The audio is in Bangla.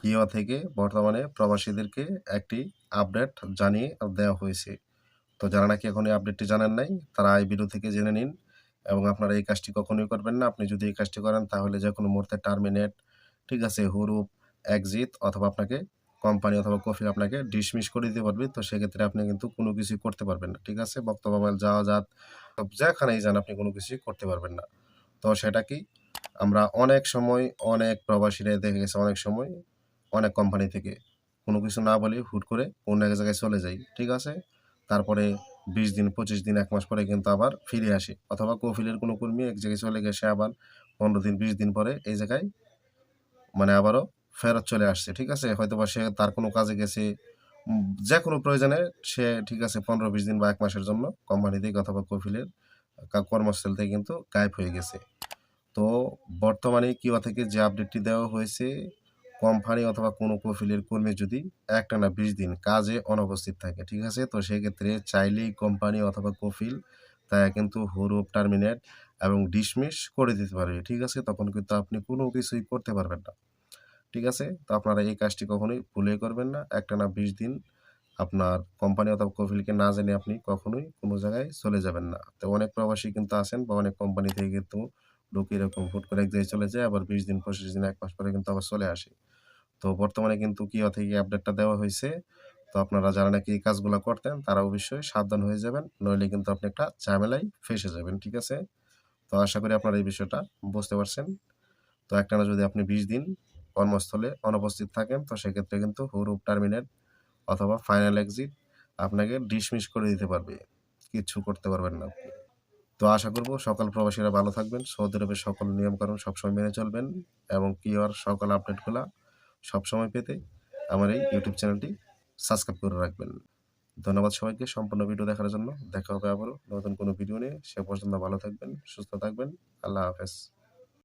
কিওয়া থেকে বর্তমানে প্রবাসীদেরকে একটি আপডেট জানিয়ে দেওয়া হয়েছে। তো যারা নাকি এখন এই আপডেটটি জানেন নাই, তারা এই ভিডিও থেকে জেনে নিন এবং আপনারা এই কাজটি কখনোই করবেন না। আপনি যদি এই কাজটি করেন, তাহলে যে কোনো মুহূর্তে টার্মিনেট ঠিক আছে হুরুপ এক্সিট অথবা আপনাকে কোম্পানি অথবা কফি আপনাকে ডিসমিস করে দিতে পারবে। তো সেক্ষেত্রে আপনি কিন্তু কোনো কিছুই করতে পারবেন না, ঠিক আছে? বক্তব্য, মোবাইল যাওয়া যাত যেখানেই যান আপনি কোনো কিছুই করতে পারবেন না। তো সেটা কি? আমরা অনেক সময় অনেক প্রবাসীরা দেখে গেছে, অনেক সময় অনেক কোম্পানি থেকে। কোনো কিছু না বলে হুট করে অন্য এক জায়গায় চলে যাই, ঠিক আছে? তারপরে বিশ দিন, পঁচিশ দিন, এক মাস পরে কিন্তু আবার ফিরে আসে। অথবা কফিলের কোনো কর্মী এক জায়গায় চলে গেছে আবার পনেরো দিন, বিশ দিন পরে এই জায়গায় মানে আবারও ফেরত চলে আসছে, ঠিক আছে? হয়তো বা সে তার কোনো কাজে গেছে যে কোনো প্রয়োজনে সে, ঠিক আছে, পনেরো, বিশ দিন বা এক মাসের জন্য কোম্পানি থেকে অথবা কফিলের কর্মস্থল থেকে কিন্তু গায়েব হয়ে গেছে। তো বর্তমানে কিওয়া থেকে যে আপডেটটি দেওয়া হয়েছে কোম্পানি অথবা কোনো কফিলের কর্মী যদি একটানা বিশ দিন কাজে অনুপস্থিত থাকে, ঠিক আছে? তো সেক্ষেত্রে চাইলেই কোম্পানি অথবা কফিল তা কিন্তু হুরুপ, টার্মিনেট এবং ডিসমিস করে দিতে পারবে, ঠিক আছে? তখন কিন্তু আপনি কোনো কিছুই করতে পারবেন না, ঠিক আছে? তো আপনারা এই কাজটি কখনোই ভুলে করবেন না। একটানা বিশ দিন আপনার কোম্পানি অথবা কফিলকে না জেনে আপনি কখনোই কোনো জায়গায় চলে যাবেন না। তো অনেক প্রবাসী কিন্তু আছেন বা অনেক কোম্পানি থেকে কিন্তু লোক এরকম হুট করে এক জায়গায় চলে যায়, আবার বিশ দিন, পঁচিশ দিন, এক মাস পরে কিন্তু আবার চলে আসে। তো বর্তমানে কিন্তু কিয়া থেকে আপডেটটা দেওয়া হয়েছে তো আপনারা যারা নাকি এই কাজগুলো করতেন, তারা অবশ্যই সাবধান হয়ে যাবেন, নইলে কিন্তু আপনি একটা ঝামেলায় ফেসে যাবেন, ঠিক আছে? তো আশা করি আপনারা এই বিষয়টা বুঝতে পারছেন। তো একটানা যদি আপনি বিশ দিন কর্মস্থলে অনুপস্থিত থাকেন, তো সেক্ষেত্রে কিন্তু হুরুপ টার্মিনেট অথবা ফাইনাল এক্সিট আপনাকে ডিসমিস করে দিতে পারবে। কিচ্ছু করতে পারবেন না আপনি। তো আশা করব সকল প্রবাসীরা ভালো থাকবেন, সৌদি আরবের সকল নিয়মকানুন সবসময় মেনে চলবেন এবং কিওর সকল আপডেটগুলো সবসময় পেতে আমার এই ইউটিউব চ্যানেলটি সাবস্ক্রাইব করে রাখবেন। ধন্যবাদ সবাইকে সম্পূর্ণ ভিডিও দেখার জন্য। দেখা হবে আবারও। নতুন কোনো ভিডিও নিয়ে। সে পর্যন্ত ভালো থাকবেন, সুস্থ থাকবেন। আল্লাহ হাফেজ।